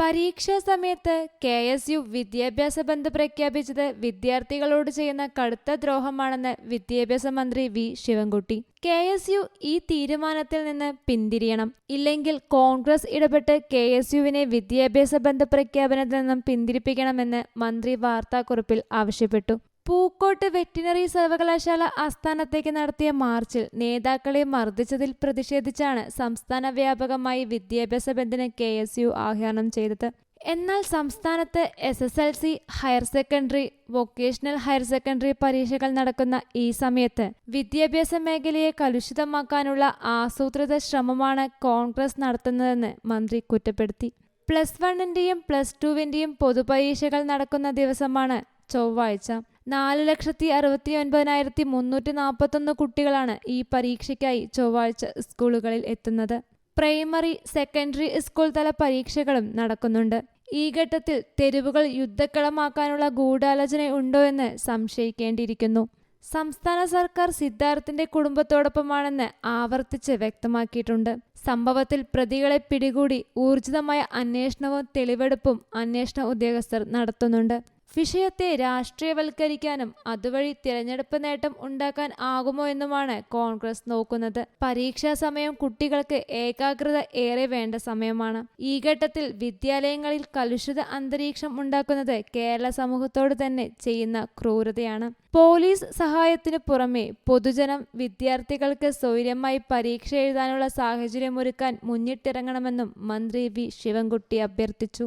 പരീക്ഷാ സമയത്ത് K S U വിദ്യാഭ്യാസ ബന്ദ് പ്രഖ്യാപിച്ചത് വിദ്യാർത്ഥികളോട് ചെയ്യുന്ന കടുത്ത ദ്രോഹമാണെന്ന് വിദ്യാഭ്യാസ മന്ത്രി V Sivankutty. K S U ഈ തീരുമാനത്തിൽ നിന്ന് പിന്തിരിയണം. ഇല്ലെങ്കിൽ കോൺഗ്രസ് ഇടപെട്ട് കെ എസ് യുവിനെ വിദ്യാഭ്യാസ ബന്ധ പ്രഖ്യാപനത്തിൽ നിന്നും പിന്തിരിപ്പിക്കണമെന്ന് മന്ത്രി വാർത്താക്കുറിപ്പിൽ ആവശ്യപ്പെട്ടു. പൂക്കോട്ട് വെറ്റിനറി സർവകലാശാല ആസ്ഥാനത്തേക്ക് നടത്തിയ മാർച്ചിൽ നേതാക്കളെ മർദ്ദിച്ചതിൽ പ്രതിഷേധിച്ചാണ് സംസ്ഥാന വ്യാപകമായി വിദ്യാഭ്യാസ ബന്ദിന് കെ എസ് യു ആഹ്വാനം ചെയ്തത്. എന്നാൽ സംസ്ഥാനത്ത് S S L C higher secondary vocational higher secondary പരീക്ഷകൾ നടക്കുന്ന ഈ സമയത്ത് വിദ്യാഭ്യാസ മേഖലയെ കലുഷിതമാക്കാനുള്ള ആസൂത്രിത ശ്രമമാണ് കോൺഗ്രസ് നടത്തുന്നതെന്ന് മന്ത്രി കുറ്റപ്പെടുത്തി. പ്ലസ് വണ്ണിന്റെയും പ്ലസ് ടുവിന്റെയും പൊതുപരീക്ഷകൾ നടക്കുന്ന ദിവസമാണ് ചൊവ്വാഴ്ച. നാല് ലക്ഷത്തി അറുപത്തി ഒൻപതിനായിരത്തി മുന്നൂറ്റി നാൽപ്പത്തൊന്ന് കുട്ടികളാണ് ഈ പരീക്ഷയ്ക്കായി ചൊവ്വാഴ്ച സ്കൂളുകളിൽ എത്തുന്നത്. പ്രൈമറി സെക്കൻഡറി സ്കൂൾ തല പരീക്ഷകളും നടക്കുന്നുണ്ട്. ഈ ഘട്ടത്തിൽ തെരുവുകൾ യുദ്ധക്കളമാക്കാനുള്ള ഗൂഢാലോചന ഉണ്ടോ എന്ന് സംശയിക്കേണ്ടിയിരിക്കുന്നു. സംസ്ഥാന സർക്കാർ സിദ്ധാർത്ഥിന്റെ കുടുംബത്തോടൊപ്പമാണെന്ന് ആവർത്തിച്ച് വ്യക്തമാക്കിയിട്ടുണ്ട്. സംഭവത്തിൽ പ്രതികളെ പിടികൂടി ഊർജിതമായ അന്വേഷണവും തെളിവെടുപ്പും അന്വേഷണ ഉദ്യോഗസ്ഥർ നടത്തുന്നുണ്ട്. വിഷയത്തെ രാഷ്ട്രീയവൽക്കരിക്കാനും അതുവഴി തിരഞ്ഞെടുപ്പ് നേട്ടം ഉണ്ടാക്കാൻ ആകുമോ എന്നുമാണ് കോൺഗ്രസ് നോക്കുന്നത്. പരീക്ഷാ സമയം കുട്ടികൾക്ക് ഏകാഗ്രത ഏറെ വേണ്ട സമയമാണ്. ഈ ഘട്ടത്തിൽ വിദ്യാലയങ്ങളിൽ കലുഷിത അന്തരീക്ഷം ഉണ്ടാക്കുന്നത് കേരള സമൂഹത്തോട് തന്നെ ചെയ്യുന്ന ക്രൂരതയാണ്. പോലീസ് സഹായത്തിന് പുറമെ പൊതുജനം വിദ്യാർത്ഥികൾക്ക് സ്വൈര്യമായി പരീക്ഷ എഴുതാനുള്ള സാഹചര്യമൊരുക്കാൻ മുന്നിട്ടിറങ്ങണമെന്നും മന്ത്രി വി. ശിവൻകുട്ടി അഭ്യർത്ഥിച്ചു.